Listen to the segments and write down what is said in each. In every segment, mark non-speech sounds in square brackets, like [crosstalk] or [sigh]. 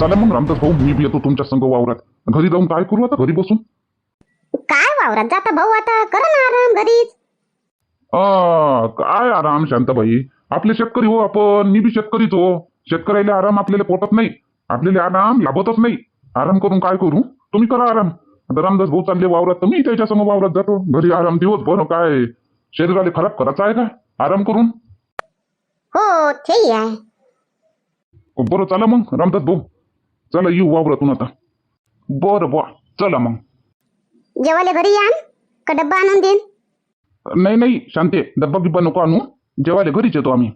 चला मग रामदास भाऊ मी बी येतो तुमच्या संग वावरात. घरी जाऊन काय करू आता? घरी बसून? काय वावरात जाता भाऊ आता? करा ना आराम घरीच. आ, काय आराम शांताबाई? आपले शेतकरी हो आपण मी बी शेतकरीच हो. शेतकऱ्याला आराम आपल्याला पोटत नाही. आपल्याला आराम लाभतच नाही. आराम करून काय करू? तुम्ही करा आराम. आता रामदास भाऊ चालले वावरात तर मी त्याच्यासमोर वावरात जातो. घरी आराम दिवस बरं काय? शरीराला खराब करायचं आहे का? आराम करून? हो ते आहे. बरं चला मग रामदास भाऊ. चला येऊ वावरातून आता. बरं बा. चला मग. जेवायला घरी या का डब्बा आणून देईन? नाही नाही शांते. डब्बा बिब्बा नको आणू. जेवायला घरीच येतो आम्ही.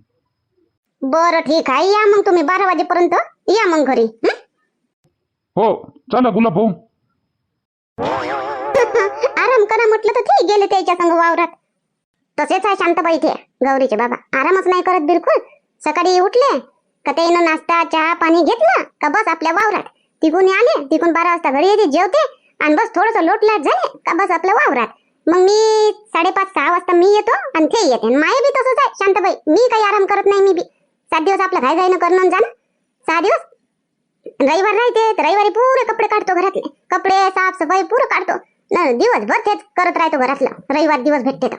बरं ठीक आहे. या मग तुम्ही बारा वाजेपर्यंत. या मग घरी. हं? हो चला गुलाब भाऊ. [laughs] आराम करा म्हटलं तर ते गेले त्याच्या संग वावरात. तसेच आहे शांताबाई ते गौरीचे बाबा. आरामच नाही करत बिलकुल. सकाळी उठले का त्यानं नाश्ता चहा पाणी घेतलं का बस आपल्या वावरात? तिकून आले तिकून बारा वाजता घरी येते जेवते आणि बस थोडस लोटलाट झाले का बस आपल्या वावरात. मग मी साडेपाच सहा वाजता मी येतो आणि ते येते. आणि माये बी तसंच आहे शांताबाई. मी काही आराम करत नाही मी बी. सात दिवस आपलं घाई घाईनं करणं आणि जाणं. सहा दिवस. रविवार राहते तर रविवारी पुरे कपडे काढतो घरातले. कपडे साफसफाई पुरं काढतो. न दिवसभर तेच करत राहतो घरातलं. रविवार दिवस भेटते तर.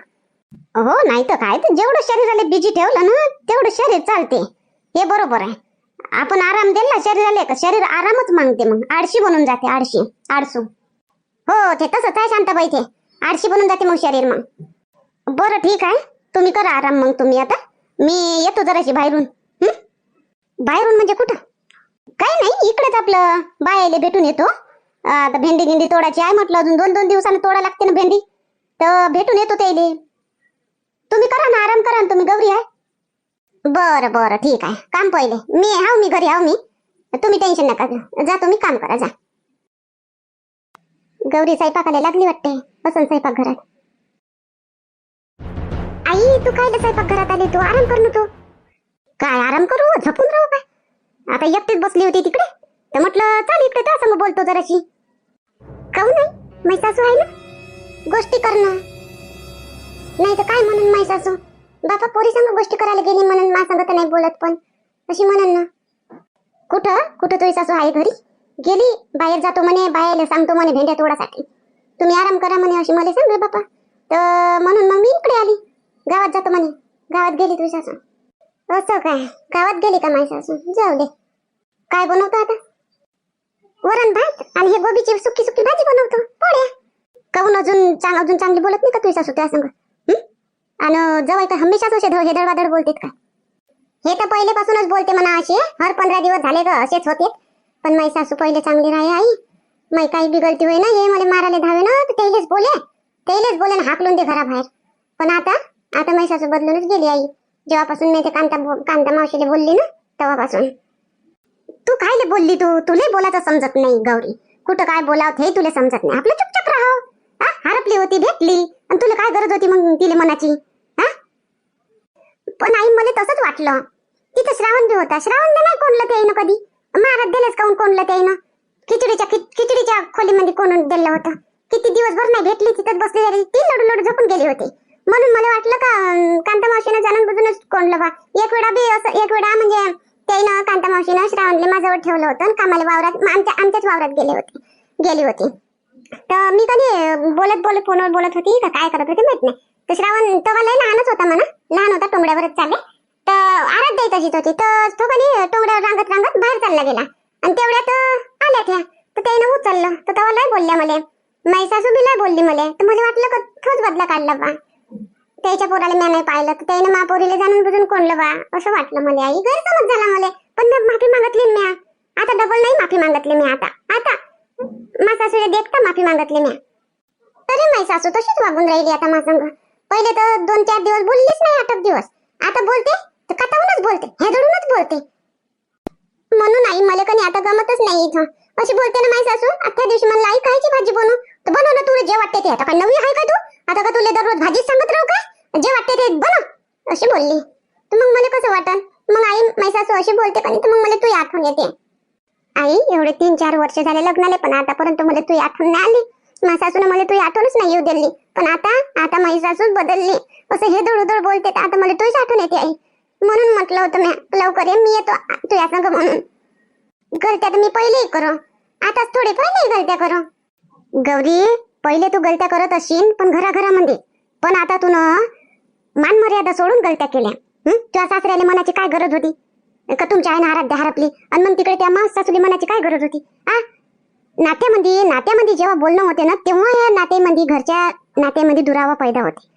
हो नाही तर काय तर जेवढं शरीराला बिजी ठेवलं ना तेवढं शरीर चालते. हे बरोबर आहे. आपण आराम दिला शरीराला का? शरीर आरामच मागते मग. आळशी बनून जाते आळशी आळसू. हो ते तसंच आहे शांताबाई ते. आळशी बनून जाते मग शरीर मग. बरं ठीक आहे. तुम्ही करा आराम मग तुम्ही आता. मी येतो जराशी बाहेरून. बाहेरून म्हणजे कुठं? काही नाही इकडेच आपलं बायाला भेटून येतो. आता भेंडी गिंडी तोडायची आहे म्हटलं अजून दोन दोन दिवसांनी तोडा लागते ना भेंडी. तर भेटून येतो त्याला. तुम्ही करा ना आराम करा ना तुम्ही गौरी आहे. बरं बरं ठीक आहे. काम पहिले. मी हाव मी घरी हाव मी. तुम्ही टेन्शन नका घेऊ. जा तुम्ही काम करा जा. गौरी स्वयंपाकाला लागली वाटते. बसन स्वयंपाक घरात. आई तू काय स्वयंपाक घरात आली? तू आराम कर ना तू. काय आराम करू? झपून राहू काय? आता एकटीच बसली होती तिकडे. तर म्हटलं चाल इकडे त्या संग बोलतो जराशी. काऊ नाही मै सासू आहे ना? गोष्टी करणं नाही तर काय म्हणून मै सासू? बापा पोरी संग गोष्टी करायला गेली म्हणून मा सांगत नाही बोलत पण. अशी म्हणन ना. कुठं? कुठं तुझी सासू आहे घरी? गेली बाहेर जातो म्हणे बाहेर सांगतो म्हणे भेंड्या तोडासाठी. तुम्ही आराम करा म्हणे अशी मला सांग बापा. तर म्हणून मग मी इकडे आली. गावात जातो म्हणे. गावात गेली तुझी सासू. असं काय? गावात गेली का माझी सासू? जाऊ दे. काय बनवतो आता? वरण भात आणि हे गोबीची सुकी सुकी भाजी बनवतो. पोळ्या. काहून अजून चांग अजून चांगली बोलत नाही का तुझी सासू त्या संग? आणि जवळ तर हमेशाच असे हेदळवादळ बोलतेत का? हे तर पहिलेपासूनच बोलते म्हणा असे हर पंधरा दिवस झाले ग असेच होते पण माई सासू पहिले चांगली राही आई. माई काही बिघडती होय ना हे मला मारायला धावे ना तर तेलेच बोले. तेलेच बोले ना हाकलून दे घराबाहेर. पण आता आता माई सासू बदलूनच गेली आई. जेव्हापासून मी ते कांता कांता मावशीला बोलली ना तेव्हापासून. तू काय बोलली तू? तुले बोलायचं समजत नाही गौरी. कुठं काय बोलावत हे तुला समजत नाही. आपलं चुपचाप राहा हरपली होती भेटली. आणि तुला काय गरज होती मग तिले मनाची? पण आई मला तसंच वाटलं. तिथं श्रावण बी होता. श्रावण नाही कोणलं ते कधी. महाराज दिलंच काऊन कोणलं ते खिचडीच्या खिचडीच्या खोलीमध्ये कोण दिलं होतं. किती दिवसभर नाही भेटली तिथंच बसली ती लडू लडू झोपून गेली होती. म्हणून मला वाटलं का कांता मावशीनं जाणून बुजूनच कोणलं बा. एक वेळा बी असं एक वेळा म्हणजे त्यानं कांता मावशीनं श्रावणले माझ्यावर ठेवलं होतं आणि कामाला वावरात आमच्या आमच्याच वावरात गेले होते. गेली होती. तर मी कधी बोलत बोलत फोनवर बोलत होती का? काय करत होती माहीत नाही. तर श्रावण तेव्हा लय लहानच होता म्हणा. लहान होता टोंगड्यावरच चालले. तर आरात द्यायचा जित होती. तर तो कधी टोंगड्यावर रांगत रांगत बाहेर चालला गेला. आणि तेवढ्यात आल्या त्या. तर त्यानं उचललं. तर तेव्हा लय बोलल्या मला. माई सासू बी लय बोलली मला. तर मला वाटलं का बदला काढला बा. त्याच्या पोराला मी नाही पाहिलं. तर त्याने मा पोरीला जाणून बुजून कोणलं बा? असं वाटलं मला आई. गैरसमज झाला मला. पण माफी मागितली म्या. आता डबल नाही माफी मागितली मी आता. आता. मा सासूला देखता माफी मागितली मी तरी माई सासू तशीच वागून राहिली आता माझं पहिले तर दोन चार दिवस बोललीच नाही आठ दिवस. आता बोलते तर कटावूनच बोलते हेदडूनच बोलते. म्हणून आई मला कधी आता गमतच नाही इथं. अशी बोलते ना माई सासू आजच्या दिवशी मला आई कायची भाजी बनवू. तर बनव ना तुला जे वाटते ते. आता काय नवी आहे का तू? आता का तुला दररोज भाजीच सांगत राहू का जे वाटते ते बनव. अशी बोलली. तर मग मला कसं वाटन? मग आई माई सासू अशी बोलते का तर मग मला तू आठवण येते. आई एवढे तीन चार वर्ष झाले लग्नाले पण आतापर्यंत मला तू आठवण नाही आली. माझ्या सासून मला तू आठवणच नाही येऊ दिली. पण आता आता माझी सासूच बदलली. असं हे दड बोलते तर आता मला तुझीच आठवण येते आई. म्हणून म्हटलं होतं मी लवकर ये मी येतो तू या संग म्हणून. गलत्या तर मी पहिलेही करो. आताच थोडे पहिलेही गलत्या करो. गौरी पहिले तू गलत्या करत असशील पण घराघरामध्ये. पण आता तू ना मान मर्यादा सोडून गलत्या केल्या. तुझ्या सासऱ्याला मनाची काय गरज होती? का तुमच्या आईनं आराध्या हरपली? आणि मग तिकडे त्या मास सासूली मनाची काय गरज होती? आ? नात्यामध्ये नात्यामध्ये जेव्हा बोलणं होते ना तेव्हा या नात्यामध्ये घरच्या नात्यामध्ये दुरावा पैदा होते.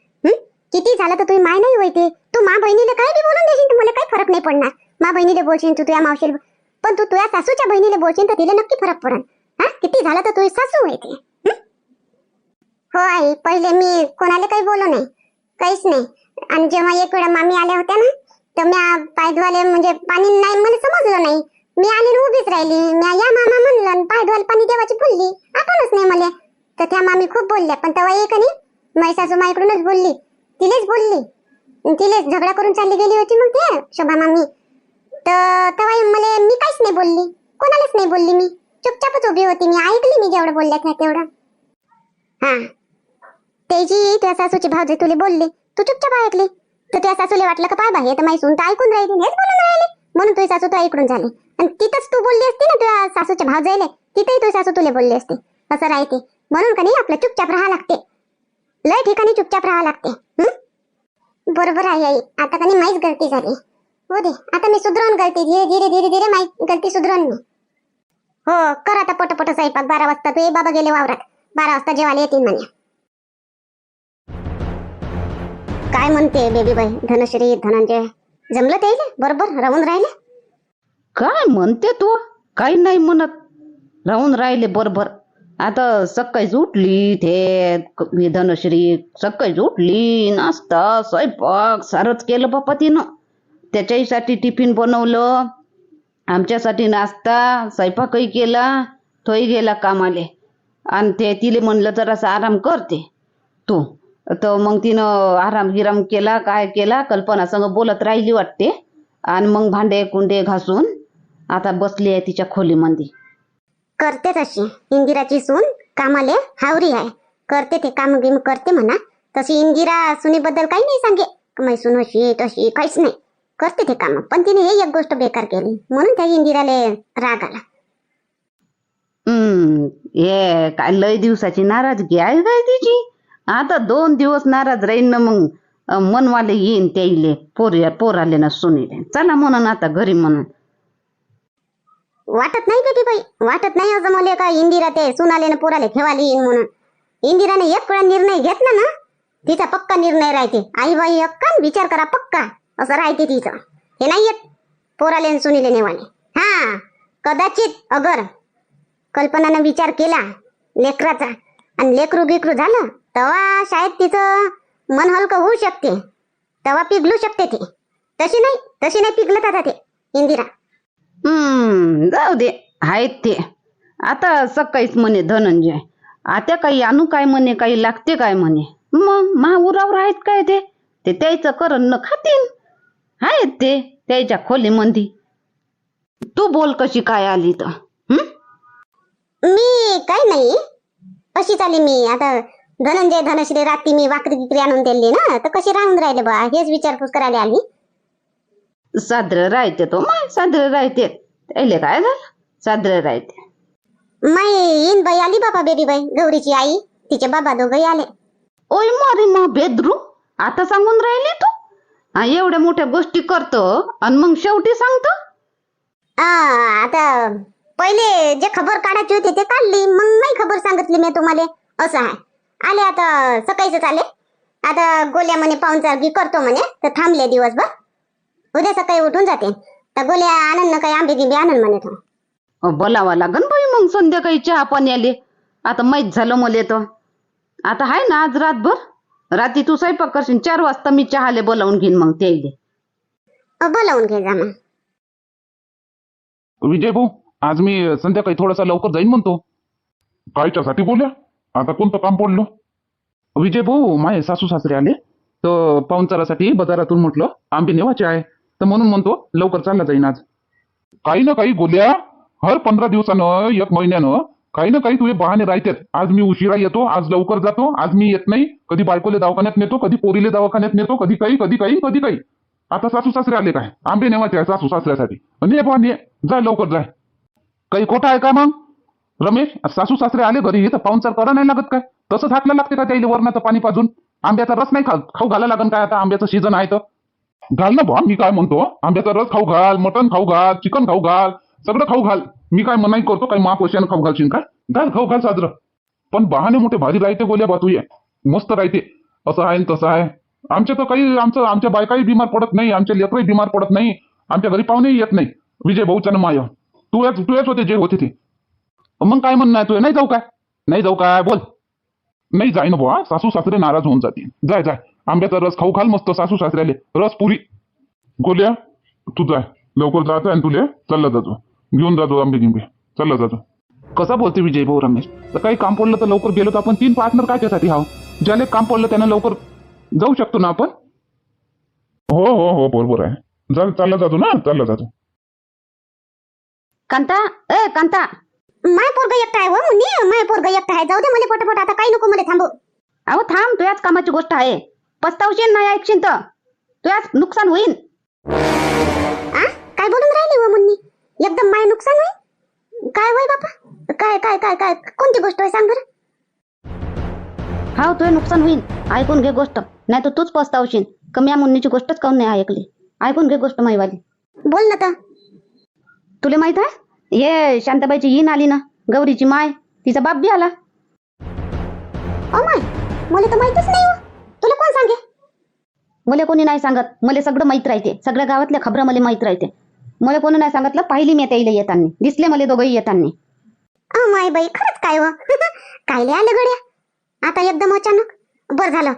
किती झालं तर तुम्ही माय नाही होते तू मा बहिणीला काय बी बोलून देशील तुम्हाला काही फरक नाही पडणार. मा बहिणीला बोलशील तू तुझ्या मावशील पण तू तुझ्या सासूच्या बहिणीला बोलशील तर तिला नक्की फरक पडन. हा? किती झालं तर तुझी सासू आहे हो? आई पहिले मी कोणाला काही बोलू नाही काहीच नाही. आणि जेव्हा एक वेळा मामी आल्या होत्या ना तर मी पायधुवाले म्हणजे पाणी नाही मला समजलं नाही. मी आली उभीच राहिली. मी या मामा म्हणलं आणि पाणी देवाची फुलली. आठवणच नाही मला. तर त्या मामी खूप बोलल्या. पण तेव्हा एक नाही माझी सासू माईकडूनच बोलली. तिलेच बोलली. तिलेच झगडा करून चालली गेली होती मग ते शोभा मामी. तर तेव्हा मला मी काहीच नाही बोलली. कोणालाच नाही बोलली मी. चुपचापच उभी होती मी. ऐकली मी जेवढं बोलल्या त्या तेवढं. हा. त्याची त्या सासूची भावजे तुले बोलली. तू चुपचाप ऐकली. तर त्या सासूला वाटलं का पाय बाहेर तर माई सून तर ऐकून राहिली हेच बोलून राहिली. म्हणून तुझी सासू तर ऐकून झाली. आणि तिथंच तू बोलली असती ना तुझ्या सासूच्या भाव जायले तिथेही तुझी सासू तुला बोलली असती. असं राहते. म्हणून का नाही आपलं चुपचाप राहा लागते? लय ठिकाणी चुपचाप राहा लागते बरोबर आहे आई. आता कधी माहीच गलती झाली. हो दे आता मी सुधरवून गलती. धीरे धीरे धीरे धीरे माई गलती सुधरवून मी हो कर आता पटपट स्वयंपाक. बारा वाजता तू बाबा गेले वावरात. बारा वाजता जेवायला येतील म्हणे. काय म्हणते बेबी बाई धनश्री धनंजय. जमलं ते बरोबर? राहून राहिले? काय म्हणते तू? काही नाही म्हणत. राहून राहिले बरोबर. आता सकाळीच उठली ते मी धनश्री सकाळीच उठली नाश्ता स्वयंपाक सारंच केलं बाप्पा तिनं. त्याच्याहीसाठी टिफिन बनवलं आमच्यासाठी नाश्ता स्वयंपाकही केला तोही गेला कामाले. आणि ते तिले म्हणलं जरासा आराम करते. तू. तर मग तिनं आराम गिराम केला काय केला कल्पना संग बोलत राहिली वाटते. आणि मग भांडे कुंडे घासून आता बसली आहे तिच्या खोलीमध्ये. करते तशी. इंदिराची सून कामाले हावरी आहे करते ते काम गिम करते म्हणा. तशी इंदिरा सुनेबद्दल काही नाही सांगे. मै सून अशी तशी काहीच नाही. करते ते काम. पण तिने हे एक गोष्ट बेकार केली. म्हणून त्या इंदिराले राग आला. हम्म हे काय लय दिवसाची नाराजगी आहे काय तिची? आता दोन दिवस नाराज राहीन ना मग. मनवाले येईन त्याईले. पोर पोराले ना सुनीले. चला म्हणून आता घरी म्हणून. वाटत नाही बेटी बाई? वाटत नाही जमवले मला का इंदिरा ते सुनाले ना पोराले ठेवाली येईन म्हणून. इंदिराने एक वेळा निर्णय घेतला ना तिचा पक्का निर्णय राहते. आई बाई अक्का विचार करा पक्का असं राहते तिचं. हे नाही येत पोराले सुनीले नेवाले. हा कदाचित अगर कल्पनानं विचार केला लेकराचा आणि लेकरू गिकरू झालं तेव्हा शाळेत तिचं मन हलकं होऊ शकते. तेव्हा पिघलू शकते ते. तशी नाही तशी नाही पिघलत आता ते इंदिरा. हम्म जाऊ दे. आहेत ते. आता सकाळीच म्हणे धनंजय. आता काही आणू काय म्हणे काही लागते काय म्हणे? मग मा उरावर आहेत काय ते? ते त्याचं करण न खातील आहेत ते त्याच्या खोलीमध्ये तू बोल कशी काय आली तर हं? मी काय नाही. कशी आली मी. आता धनंजय धनश्री रात्री मी वाकरी विक्री आणून दिली ना तर कशी राहून राहिले बा? हेच विचारपूस करायला आली. साजरं राहते तो. माय साजरं राहते. त्याले काय झालं? साजरं राहते. मै इन बाई आली बाबा बेबी बाई गौरीची आई. तिचे बाबा दोघही आले. ओय मारी मा बेदरू. आता सांगून राहिली तू? हा, एवढ्या मोठ्या गोष्टी करतो आणि मग शेवटी सांगतो? आ, आता पहिले जे खबर काढायची होती ते काढली मग नाही खबर सांगितली मी तुम्हाला. असं आहे आले आता सकाळीच आले. आता गोल्या म्हणे पाहुणचारगी करतो म्हणे. तर थांबले दिवसभर. उद्या सकाळी उठून जाते. तर गोल्या आनंद ना काही आंबे गिंबे आणन म्हणे तो. अ, बोलावा लागन बाई मग संध्याकाळी चहा पाण्याले आता माहीत झालं मले तर. आता आहे ना आज रातभर? रात्री तू स्वयंपाक करशील चार वाजता मी चहाले बोलावून घेईन मग अ, बोलावून घे जा मग. विजय भाऊ आज मी संध्याकाळी थोडासा लवकर जाईन म्हणतो. कायच्यासाठी बोल्या आता कोणतं काम पडलं विजय भाऊ माझे सासू सासरे आले. तर पाहुणचारासाठी बाजारातून म्हटलं आंबे नेवाचे आहे. तर म्हणून म्हणतो लवकर चालला जाईन आज. काही ना काही गोल्या हर पंधरा दिवसानं एक महिन्यानं काही ना काही तुझे बहाणे राहतात. आज मी उशिरा येतो आज लवकर जातो आज मी येत नाही. कधी बायकोले दवाखान्यात नेतो कधी पोरीले दवाखान्यात नेतो कधी काही कधी काही कधी काही. आता सासू सासरे आले काय? आंबे नेवायचे आहे सासू सासऱ्यासाठी. ने बा ने जाय लवकर जाय काही खोटं आहे का मग? रमेश सासू सासरे आले घरी तर पाहुणचार करा नाही लागत काय? तसंच हाकला लागते का त्याला वरणाचं पाणी पाजून? आंब्याचा रस नाही खा खाऊ घाला लागन काय आता? आंब्याचं सीझन आहे तर. घाल ना बा मी काय म्हणतो? आंब्याचा रस खाऊ घाल मटन खाऊ घाल चिकन खाऊ घाल सगळं खाऊ घाल. मी काय मनाई करतो काही महापोषण खाऊ घालशील काय घाल खाऊ घाल साजरं. पण बहाणे मोठे भारी राहते गोल्या बा तू ये मस्त राहते. असं आहे तसं आहे. आमच्या तर काही आमचं आमच्या बायकाही बिमार पडत नाही आमच्या लेकरही बिमार पडत नाही आमच्या घरी पाहुणेही येत नाही. विजय भाऊच्या माय. तू याच तू याच होते जे होते ते. मग काय म्हणणं आहे तू नाही जाऊ काय? नाही जाऊ काय? बोल. नाही जाय ना बुवा. सासू सासरे नाराज होऊन जातील. जाय जाय. आंब्याचा रस खाऊ खाल मस्त सासू सासऱ्याले. रस पुरी. गोल्या तू जाय लवकर जायचं आणि तुले चालला जातो. घेऊन जातो आंबे गिंबे. चालला जातो. कसा बोलते विजय भाऊ रमेश? तर काही काम पडलं तर लवकर गेलो तर आपण तीन पार्टनर काय त्यासाठी हा ज्याला काम पडलं त्यांना लवकर जाऊ शकतो ना आपण? हो हो हो बरोबर आहे. जा चालला जातो ना चालला जातो. कांता ए कांता. माय पोरग एकटा आहे हो मुन्नी. माय पोरग एकटा आहे. जाऊ दे मला पटापट आता काही नको मला थांबू. अहो थांब तुझ्याच कामाची गोष्ट आहे. पस्तावशील नाही ऐकशील तर. तुझ्याच नुकसान होईल आ? काय बोलून राहिली हो मुन्नी? एकदम माय नुकसान होय काय होय बापा? काय काय काय काय? कोणती गोष्ट होय? सांग बरं. हा तुझे नुकसान होईल ऐकून घे गोष्ट. नाही तर तूच पस्तावशील कमी या मुन्नीची गोष्टच काऊन नाही ऐकली? ऐकून घे गोष्ट माईवाली. बोल ना तर. तुला माहीत आहे? हे शांताबाईची येईन आली ना गौरीची माय तिचा बाप बी आला. ओ माय मला तर माहितच नाही हो. कोण सांगे? मला कोणी नाही सांगत. मला सगळं माहीत राहते. सगळ्या गावातल्या खबरं मला माहीत राहते. मला कोणी नाही सांगितलं पाहिली मी त्याला येताना. दिसले मला दोघंही येताना. माय बाई खरंच काय हो? [laughs] कायले आले गड्या आता एकदम अचानक? बर झालं.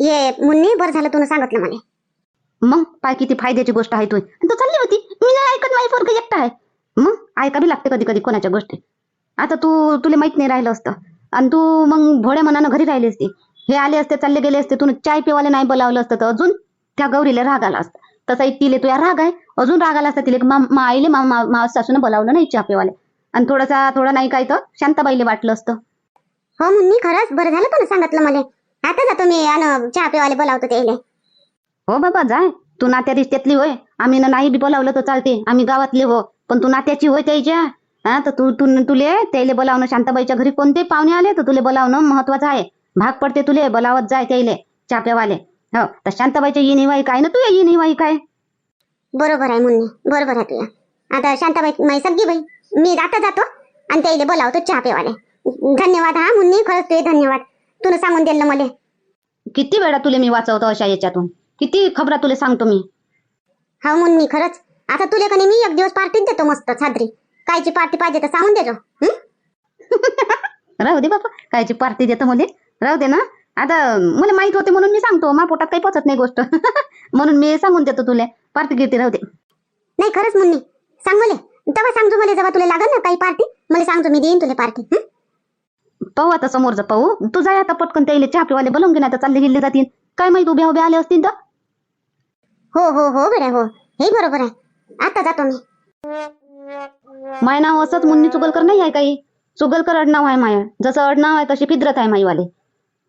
ये मुन्नी बर झालं तुला सांगितलं मला. मग पाय किती फायद्याची गोष्ट आहे तू तू चालली होती. मी नाही ऐकत माझी पोरग एकटा आहे. मग ऐकावी लागते कधी कधी कोणाच्या गोष्टी. आता तू तुला माहीत नाही राहिलं असतं. आणि तू मग भोळ्या मनानं घरी राहिली असती. हे आले असते चालले गेले असते तू चाय पिवाले नाही बोलावलं असतं तर अजून त्या गौरीला राग आला असता. तसा एक तिले तुया राग आहे अजून राग आला असता तिले मा आईले मा मा- मा सासूनं बोलावलं नाही चहा पिवाले. आणि थोडासा थोडा नाही काय तर शांताबाईले वाटलं असतं. हो मुन्नी खरंच बरं झालं तुला सांगितलं मला. आता जातो मी आणि चहा पिवाले बोलावतो त्याले. हो बाबा जाय. तू नात्या रिश्त्यातली होय. आम्ही ना नाही बी बोलावलं तर चालते. आम्ही गावातले हो. पण तू नात्याची होय त्याच्या हा तर तू तू तुले त्याले बोलावणं शांताबाईच्या घरी कोणते पाहुणे आले तर तुले बोलावणं महत्वाचं आहे. भाग पडते तुले बोलावत जाय त्याले चाप्यावाले. हो तर शांताबाईच्या येईन हिवाई काय ना तू येईन हिवाई काय? बरोबर आहे मुन्नी बरोबर आहे तुला आता शांताबाई माई सगळी बाई मी आता जातो आणि त्याला बोलावतो चहा पिवाले धन्यवाद हा मुन्नी खरंच तुझे धन्यवाद. तुला सांगून दिलं मला. किती वेळा तुले मी वाचवतो अशा याच्यातून? किती खबरा तुले सांगतो मी? हा मुन्नी खरंच. आता तुला कधी मी एक दिवस पार्टीच देतो मस्त साजरी कायची पार्टी पाहिजे तर सांगून देजो हं? [laughs] राहू दे बाबा कायची पार्टी देतो मध्ये राहू दे ना. आता मला माहीत होते म्हणून मी सांगतो. मा पोटात काही पचत नाही गोष्ट. [laughs] म्हणून मी सांगून देतो तुले. पार्टी गिरती राहू दे. नाही खरंच मुन्नी. सांग मला. तेव्हा सांगतो मला जेव्हा तुला लागल ना काही पार्टी. मला सांगतो मी देईन तुला पार्टी? पाहू आता समोरचं पाहू. तू जाय आता पटकन त्याला चहा पिवाले बोलवून तर चालले गेले जातील काय माहीत उभ्या उभ्या आले असतील तर? हो हो हो बरं हो. हे बरोबर आहे. आता जातो मी. माय नाव असंच मुन्नी चुगलकर नाही आहे काही? चुगलकर अडनाव आहे माय. जसं अडनाव आहे तशी फिद्रत आहे माईवाले.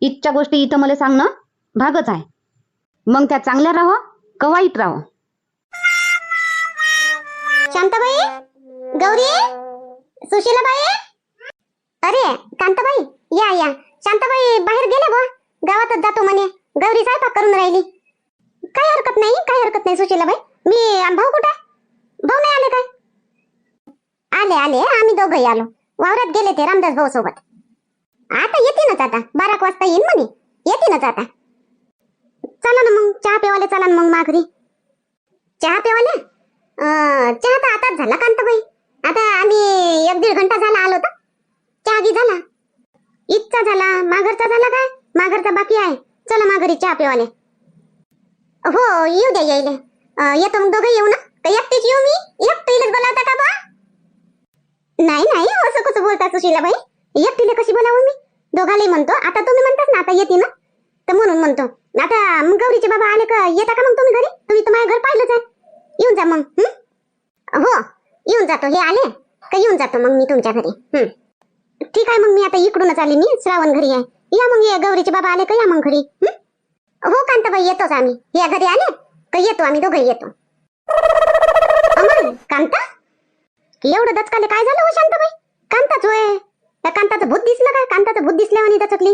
इथच्या गोष्टी इथं मला सांगणं भागच आहे. मग त्या चांगल्या राहो का वाईट राहो. शांताबाई? गौरी? सुशीलाबाई? अरे कांताबाई या या. शांताबाई बाहेर गेले बा गावातच जातो म्हणे. गौरी स्वयंपाक करून राहिली. काही हरकत नाही काही हरकत नाही सुशीलाबाई. मी भाऊ कुठे? भाऊ नाही आले काय? आले आले. आम्ही दोघंही आलो. वावरात गेले ते रामदास भाऊ सोबत. आता येतीनच आता बारा एक वाजता येईन म्हणे. येतीनच आता चला ना मग चहा पेवाले चला ना मग माघरी. चहा पेवाले चहा तर आताच झाला कांताबाई. आता आम्ही एक दीड घंटा झाला आलो तर. चहा घी झाला. इथचा झाला. माघरचा झाला काय? माघरचा बाकी आहे. चला माघरी चहा पेवाले हो येऊ द्या यायले. येतो मग दोघं येऊ ना. तर एकटेच येऊ मी? एकटीलाच बोलावता का बा? नाही नाही असं कसं बोलता सुशीलाबाई? एकटीला कशी बोलावं मी? दोघालाही म्हणतो. आता तुम्ही म्हणताच ना आता येते ना? तर म्हणून म्हणतो. आता मग गौरीचे बाबा आले का? येता का मग तुम्ही घरी? तुम्ही तर माझ्या घर पाहिलंच आहे. येऊन जा मग हो? येऊन जातो. हे आले का? येऊन जातो मग मी तुमच्या घरी. ठीक आहे मग मी आता इकडूनच आले. मी श्रावण घरी आहे. या मग ये गौरीचे बाबा आले का? या मग घरी. हो? कांताबाई येतोच आम्ही. या घरी आले का? येतो आम्ही दोघं येतो. कांता? एवढं दचकाले काय झालं हो शांताबाई? कांताच होय. त्या कांताचं भूत दिसलं काय कांताचं भूत दिसल्यावानी म्हणे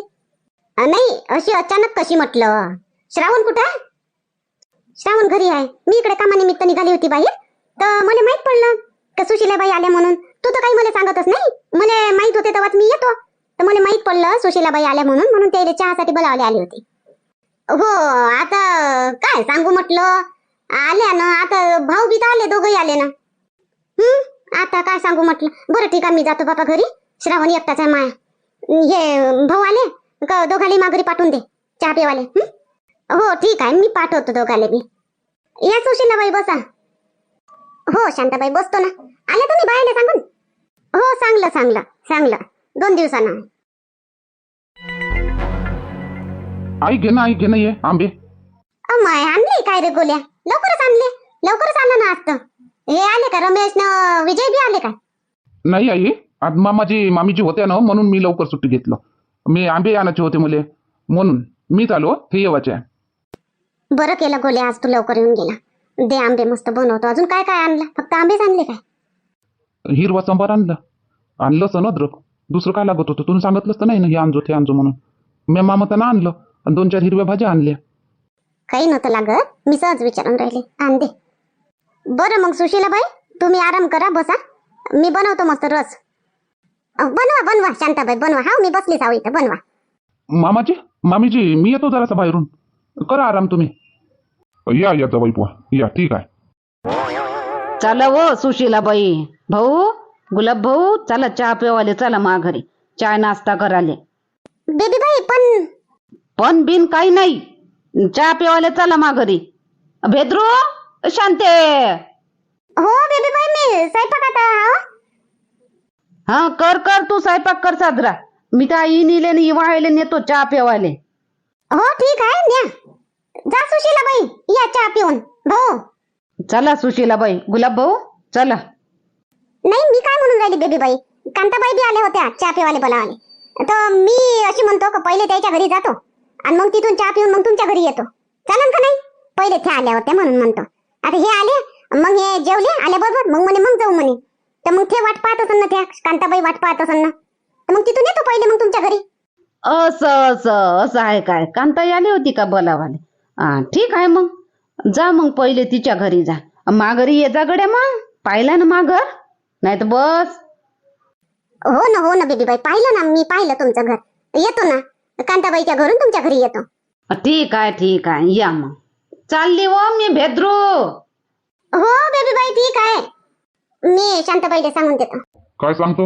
अ, नाही अशी अचानक कशी म्हटलं? श्रावण कुठं आहे? श्रावण घरी आहे. मी इकडे कामानिमित्त निघाली होती बाहेर. तर मला माहीत पडलं का सुशीलाबाई आल्या म्हणून. तू तर काही मला सांगतच नाही. मला माहीत होते तेव्हाच मी येतो. तर मला माहीत पडलं सुशीलाबाई आल्या म्हणून म्हणून त्याला चहासाठी बोलावले आले होते. हो आता काय सांगू म्हटलं? आल्या ना आता भाऊ बी आले दोघही आले ना. हम्म आता काय सांगू म्हटलं? बरं ठीक आहे मी जातो बापा घरी. श्रावण एकटाच आहे माया हे भाऊ आले का दोघाले माघारी पाठवून दे चहा पिवाले हं? ठीक आहे मी पाठवतो दोघाले बी. या सुशीलाबाई बसा. हो शांताबाई बसतो ना. आले तुम्ही बाहेर सांगून? हो सांगलं सांगलं सांगलं. दोन दिवसानं. आई घे ना आई घे ना ये आंबे. अमाय आणले काय रे गोल्या? लवकरच आणले लवकरच आला ना तर. हे आले का रमेश न विजय बी आले का? नाही आई. आज मामाजी मामीजी होत्या ना म्हणून मी लवकर सुट्टी घेतलं. मी आंबे आणायचे होते मुले. म्हणून मीच आलो हे येवाचे. आहे बरं केलं गोल्या आज तू लवकर येऊन गेला. दे आंबे मस्त बनवतो. अजून काय काय आणलं? फक्त आंबेच आणले काय? हिरवा सांबार आणलं. आणलं सण अद्रक. दुसरं काय लागत होतं? तुम्ही सांगितलंच तर नाही ना हे आणजो ते आणजो म्हणून. मी मामा त्यांना आणलं. आणि दोन चार हिरव्या भाज्या आणल्या. काही नव्हतं लागत. मी सहज विचारून राहिले. आण दे. बरं मग सुशीलाबाई तुम्ही आराम करा बसा. मी बनवतो मस्त रस. बनवा बनवा शांताबाई बनवा. हा मी बसली जाऊ इथं. बनवा. मामाजी मामीजी मी येतो जरासा बाहेरून. करा आराम तुम्ही. या या जवाई बुवा या ठीक आहे. चला वो सुशीलाबाई. भाऊ गुलाब भाऊ चला चहा पिवाले चला माघारी चहा नाश्ता कराले. बेबी बाई पण पण बिन काही नाही. चहा पिवाले चला माघारी भेद्रू शांते. हो बेबी बाई मी स्वयंपाक आता हा? कर कर तू स्वयंपाक कर साजरा. मी तर आई निले नि नेतो चहा पिवाले. हो ठीक आहे न्या. जा सुशीलाबाई या चहा पिऊन. भाऊ. चला सुशीलाबाई गुलाब भाऊ चला. नाही मी काय म्हणून राहिली बेबी बाई कांताबाई बी आल्या होत्या चहा पिवाले बोलावाले. तर मी अशी म्हणतो का पहिले त्याच्या घरी जातो. आणि मग तिथून चहा पिऊन मग तुमच्या घरी येतो. चालेल का नाही? पहिले ते आल्या होत्या म्हणून म्हणतो. आता हे आले मग हे जेवले आल्याबरोबर मग म्हणे मग जाऊ म्हणे. तर मग ते वाट पाहत असेल ना त्या कांताबाई वाट पाहत असेल ना. तर मग तिथून येतो पहिले मग तुमच्या घरी. असं असं असं आहे काय? कांताई आली होती का बोलावाले? हा ठीक आहे मग. जा मग पहिले तिच्या घरी जा. माघारी ये जा गड्या मग. पाहिला ना माघर नाही तर बस. हो ना हो ना बेबी बाई पाहिलं ना मी पाहिलं तुमचं घर. येतो ना. कांताबाईच्या घरून तुमच्या घरी येतो. ठीक आहे ठीक आहे. या मग. चालली व मी भेद्रू. हो बेबी बाई ठीक आहे. मी शांताबाईला सांगून देतो. काय सांगतो?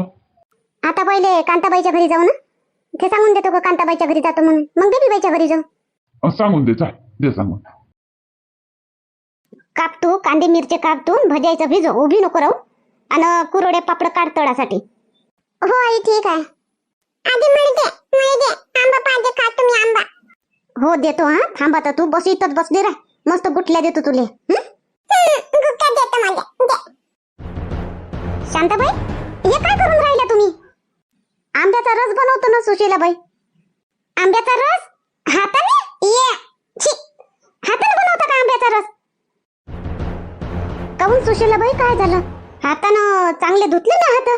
आता पहिले कांताबाईच्या घरी जाऊ ना. ते सांगून देतो का कांताबाईच्या घरी जातो म्हणून. मग बेबीबाईच्या घरी जाऊ. अं, सांगून दे चाल. दे सांगून. कापतू कांदे मिरचे कापतू भजायचं भिजो उभी नको राहू. आणि कुरोडे पापड काढ तळासाठी. हो आई ठीक आहे. आधी मला दे मला दे. आंबा पाहिजे खा तुम्ही आंबा. हो देतो हा. थांबा तर तू. बस इथंच बसली राह. मस्त गुटल्या देतो तुले. हं? गुटल्या देतो मला. दे. शांताबाई हे काय करून राहिल्या तुम्ही? आंब्याचा रस बनवतो ना सुशीलाबाई. आंब्याचा रस? हाताने? ये. हाताने बनवता का आंब्याचा रस? काहून सुशीलाबाई काय झालं? हातानं चांगले धुतले ना हात?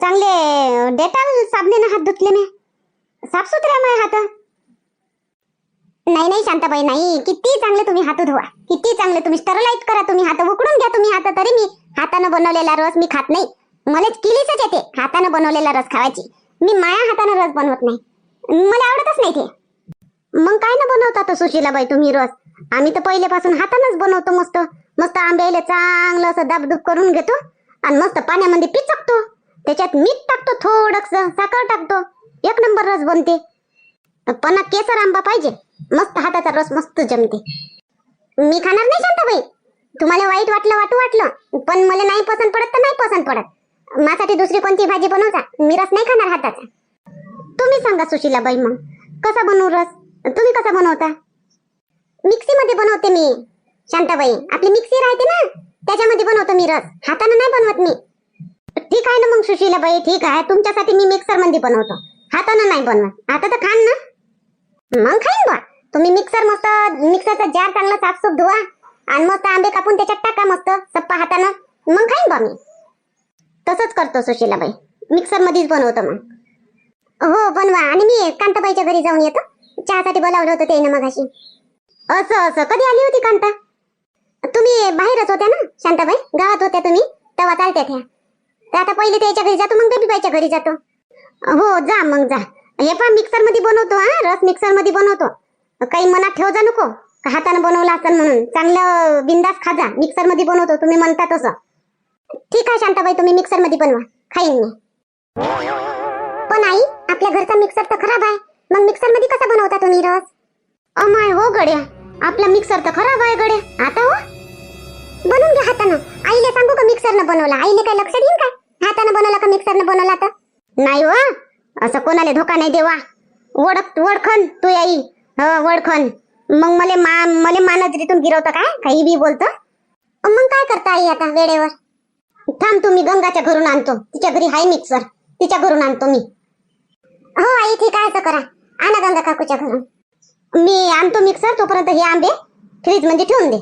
चांगले डेटॉल साबणेनं हात धुतले ना? साफसुथऱ्या माझ्या हात? नाही नाही शांताबाई नाही. किती चांगले तुम्ही हात धुवा. किती चांगले तुम्ही स्टरलाइट करा तुम्ही हात. उकडून घ्या तुम्ही हात तरी मी हातानं बनवलेला रस मी खात नाही. मलाच किलीच येते हातानं बनवलेला रस खावायची. मी माया हातानं रस बनवत नाही. मला आवडतच नाही ते. मग काय ना बनवता तो सुशीलाबाई तुम्ही रस? आम्ही तर पहिल्यापासून हातानच बनवतो मस्त. मस्त आंब्याला चांगलं असं दाबदूब करून घेतो आणि मस्त पाण्यामध्ये पिचकतो. त्याच्यात मीठ टाकतो थोडस साखर टाकतो. एक नंबर रस बनते. पण केसर आंबा पाहिजे. मस्त हाताचा रस मस्त जमते. मी खाणार नाही शांताबाई? तुम्हाला वाईट वाटलं वाटू वाटलं. पण मला नाही पसंत पडत तर नाही पसंत पडत. माझ्यासाठी दुसरी कोणती भाजी बनवता? मी रस नाही खाणार हाताचा तुम्ही सांगा सुशीलाबाई मग. कसा बनवू रस? तुम्ही कसा बनवता? मिक्सी मध्ये बनवते मी. शांताबाई आपली मिक्सी राहते ना? त्याच्यामध्ये बनवतो मी रस. हाताने नाही बनवत मी. ठीक आहे ना मग सुशीलाबाई ठीक आहे. तुमच्यासाठी मी मिक्सरमध्ये बनवतो. हाताने नाही बनवत. आता तर खान ना. मग खाईन बा. तुम्ही मिक्सर मस्त मिक्सरचा जार चांगला साफसूफ धुवा. आणि मस्त आंबे कापून त्याच्यात टाका मस्त सप्पा हातानं. मग खाईन बा मी. तसंच करतो सुशीलाबाई. मिक्सरमध्येच बनवतो मग. हो बनवा. आणि मी कांताबाईच्या घरी जाऊन येतो. चहासाठी बोलावलं होतं ते ना मगाशी. असं असं. कधी आली होती कांता? तुम्ही बाहेरच होत्या ना शांताबाई? गावात होत्या तुम्ही? तेव्हा चालत्या त्या. तर आता पहिले त्याच्या घरी जातो मग बेबीबाईच्या घरी जातो. हो जा मग जा. हे पण मिक्सरमध्ये बनवतो हा. रस मिक्सरमध्ये बनवतो. काही मनात ठेव जा नको. हातानं बनवला असेल म्हणून. चांगलं बिंदास खाजा. मिक्सरमध्ये बनवतो. तुम्ही म्हणता तसं. ठीक आहे शांताबाई तुम्ही मिक्सरमध्ये बनवा. खाईन मी. पण आई आपल्या घरचा मिक्सर तर खराब आहे. मग मिक्सरमध्ये कसा बनवता तुम्ही रस? अमाय हो गड्या. आपला मिक्सर तर खराब आहे गड्या. आता हो? बनवून घ्या हातानं. आईला सांगू का मिक्सरनं बनवला? आईले काय लक्षात येईल काय हातानं बनवला का मिक्सरनं बनवला तर? नाही हो. असं कोणाला धोका नाही देवा. ओळख ओळखन तू आई. हो ओळखन मग मला मा मला मानजरीतून गिरवतं काय? काही बी बोलतं. मग काय करता आई आता वेळेवर? थांब तुम्ही गंगाच्या घरून आणतो. तिच्या घरी हाय मिक्सर तिच्या घरून आणतो मी. हो आई ठीक आहे असं करा. आणा गंगा काकूच्या घरून. मी आणतो मिक्सर तोपर्यंत हे आंबे फ्रीजमध्ये ठेवून दे.